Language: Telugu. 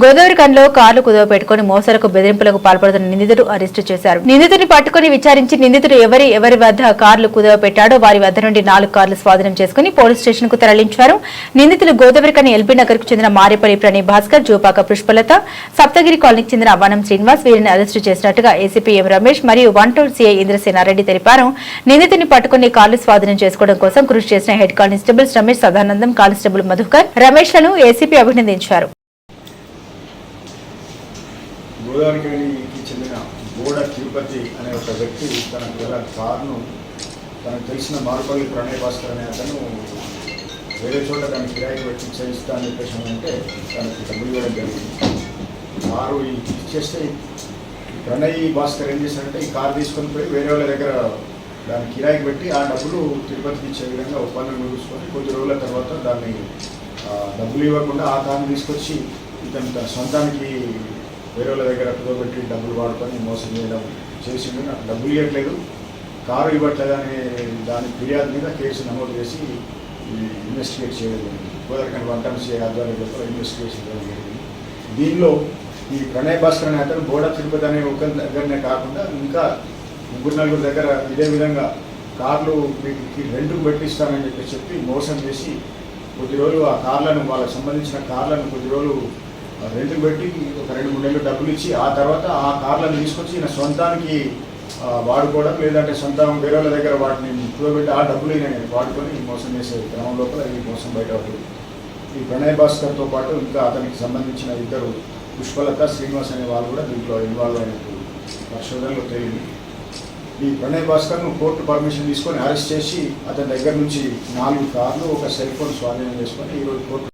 గోదావరి కంలో కార్లు కుదవ పెట్టుకుని మోసలకు బెదిరింపులకు పాల్పడుతున్న నిందితుడు అరెస్టు చేశారు. నిందితుడిని పట్టుకుని విచారించి నిందితుడు ఎవరి ఎవరి వద్ద కార్లు కుదవ పెట్టాడో వారి వద్ద నుండి నాలుగు కార్లు స్వాధీనం చేసుకుని పోలీస్ స్టేషన్కు తరలించారు. నిందితులు గోదావరి కని ఎల్బీ నగర్కు చెందిన మారేపల్లి ప్రణయ్ భాస్కర్ జూపాక పుష్పలత సప్తగిరి కాలనీకి చెందిన వనం శ్రీనివాస్ వీరిని అరెస్టు చేసినట్టుగా ఏసీపీ ఎం రమేష్ మరియు వన్ టౌన్ సీఐ ఇంద్రసేనారెడ్డి తెలిపారు. నిందితుడిని పట్టుకుని కార్లు స్వాధీనం చేసుకోవడం కోసం కృషి చేసిన head constables Ramesh Sadanandam constable Madhukar రమేష్లను ACP అభినందించారు. గోదావరికి చెందిన బోడ తిరుపతి అనే ఒక వ్యక్తి తన గల కారును తనకు తెలిసిన మారుపల్లి ప్రణయ్ భాస్కర్ అనే అతను వేరే చోట దాన్ని కిరాయికి వచ్చి చేయిస్తా అని చెప్పేసి అంటే తనకు డబ్బులు ఇవ్వడం జరిగింది. కారు ఇచ్చేస్తే ప్రణయ్ భాస్కర్ ఏం చేశాడంటే ఈ కారు తీసుకొని పోయి వేరే వాళ్ళ దగ్గర దాన్ని కిరాయికి పెట్టి ఆ డబ్బులు తిరుపతికి ఇచ్చే విధంగా ఒప్పందం చూసుకొని కొద్ది రోజుల తర్వాత దాన్ని డబ్బులు ఇవ్వకుండా ఆ కారుని తీసుకొచ్చి ఇతను తన సొంతానికి వేరే వాళ్ళ దగ్గర కుదోబెట్టి డబ్బులు వాడుకొని మోసం చేయడం చేసిండు. నాకు డబ్బులు ఇవ్వట్లేదు కారు ఇవ్వట్లేదు అనే దాని ఫిర్యాదు మీద కేసు నమోదు చేసి ఇన్వెస్టిగేట్ చేయడం జరిగింది. గోదావరి వన్ టైమ్ ఆధ్వర్యంలో ఇన్వెస్టిగేషన్ చేయడం జరిగింది. దీనిలో ఈ ప్రణయ్ భాస్కర్ అనే అతను బోడ తిరుపతి అనే ఒక దగ్గరనే కాకుండా ఇంకా ముగ్గురు నలుగురు దగ్గర ఇదే విధంగా కార్లు మీకు రెంట్కు పెట్టిస్తానని చెప్పి చెప్పి మోసం చేసి కొద్ది రోజులు ఆ కార్లను వాళ్ళకి సంబంధించిన కార్లను కొద్ది రోజులు రెంట్ పెట్టి ఒక రెండు మూడు నెలలు డబ్బులు ఇచ్చి ఆ తర్వాత ఆ కార్లను తీసుకొచ్చి ఈయన సొంతానికి వాడుకోవడం లేదంటే సొంత వేరే వాళ్ళ దగ్గర వాటిని కూడబెట్టి ఆ డబ్బులు ఈయన వాడుకొని మోసం చేసే క్రమం లోపల ఈ మోసం బయట ఈ ప్రణయ్ భాస్కర్తో పాటు ఇంకా అతనికి సంబంధించిన ఇద్దరు పుష్పలత శ్రీనివాస్ అనే వాళ్ళు కూడా దీంట్లో ఇన్వాల్వ్ అయినట్టు పరిశోధనలో తేలింది. ఈ ప్రణయ్ భాస్కర్ను కోర్టు పర్మిషన్ తీసుకొని అరెస్ట్ చేసి అతని దగ్గర నుంచి నాలుగు కార్లు ఒక సెల్ ఫోన్ స్వాధీనం చేసుకొని ఈరోజు కోర్టు